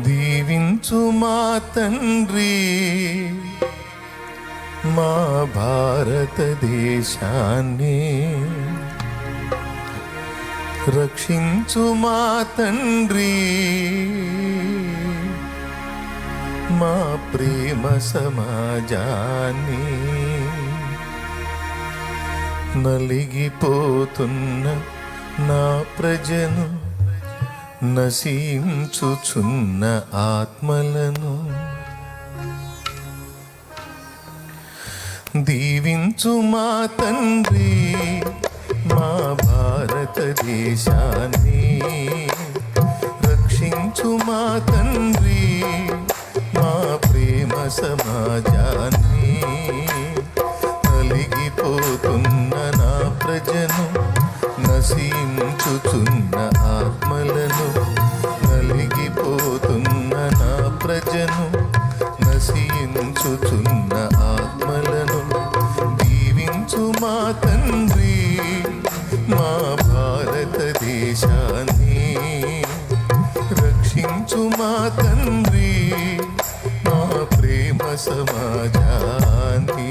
దీవించు మా తండ్రి మా భారతదేశాన్ని. రక్షించు మా తండ్రి మా ప్రేమ సమాజాన్ని. నలిగిపోతున్న నా ప్రజను నశించుచున్న ఆత్మలను దీవించు మా తండ్రి మా భారతదేశాన్ని. రక్షించు మా తండ్రి మా ప్రేమ సమాజాన్ని. కలిగిపోతున్న నా ప్రజను ప్రేమ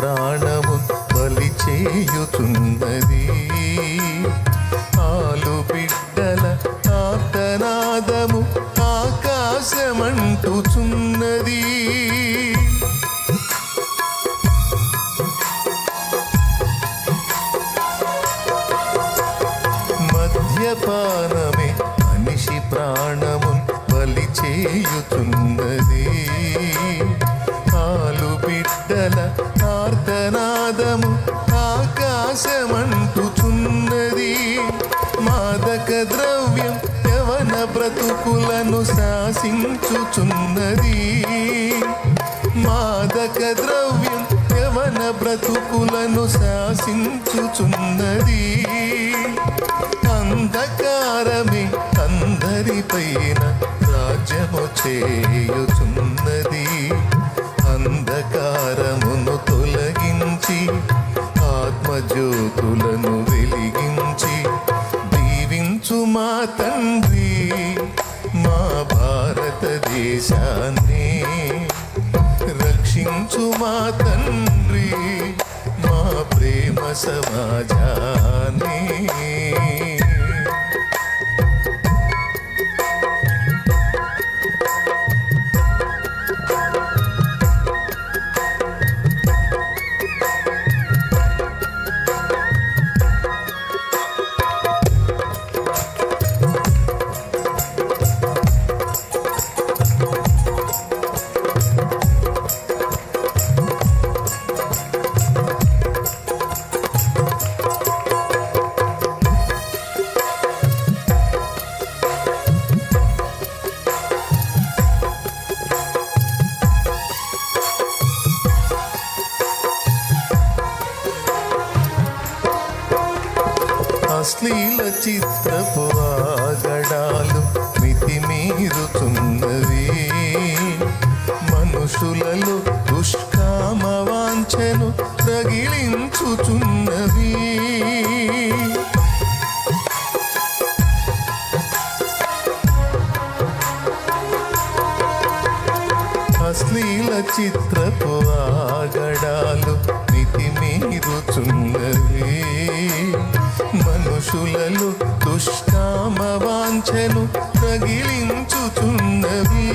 ప్రాణము బలి చేయుచున్నది. ఆలు బిడ్డల ఆర్తనాదము ఆకాశమంటుచున్నది. మద్యపానమే మనిషి ప్రాణము బలి చేయుచున్నది. ఆలు బిడ్డల ఆర్తనాదము ఆకాశమంటుచున్నది. మాదక ద్రవ్యం యవన బ్రతుకులను శాసించుచున్నది. మాదక ద్రవ్యం యవన బ్రతుకులను శాసించుచున్నది. అంధకారమే అందరిపైన రాజ్యము చేయుచున్నది మా తండ్రి మా ప్రేమ సమాజాన్ని అశ్లీల చిత్రపు ఆగడాలు మితిమీరుతున్నవి మనుషులలో దుష్కామ వాంఛను రగిలించుచున్నవి. అశ్లీల చిత్రపు ఆగడాలు మితిమీరుచున్నవి. మనుషులలో దుష్కామ వాంఛను ప్రగిలించుచున్నవి.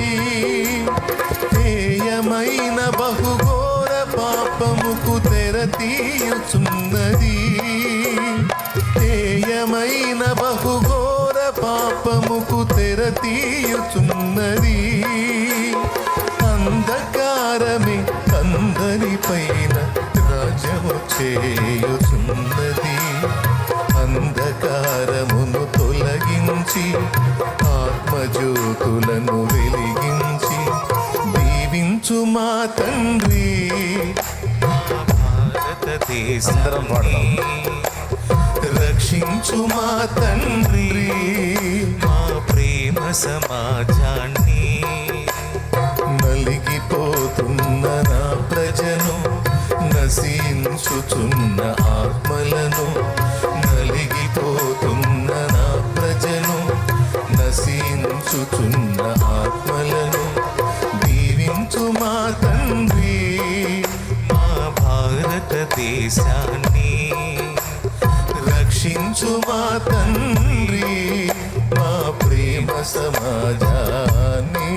హేయమైన బహుఘోర పాపముకు తెర తీయుచున్నది హేయమైన బహుఘోర పాపముకు తెర పైన రాజ్యము చేయుచున్నది అంధకారమును తొలగించి ఆత్మజ్యోతులను వెలిగించి దీవించు మా తండ్రి అందరం పాడదాం. రక్షించు మా తండ్రి మా ప్రేమ సమాజాన్ని నలిగిపోతున్న నా నశించుచున్న ఆత్మలను నలిగిపోతున్న నా ప్రజను నశించుచున్న ఆత్మలను దీవించు మా తండ్రి మా భారతదేశాన్ని రక్షించు మా తండ్రి మా ప్రేమ సమాజాన్ని.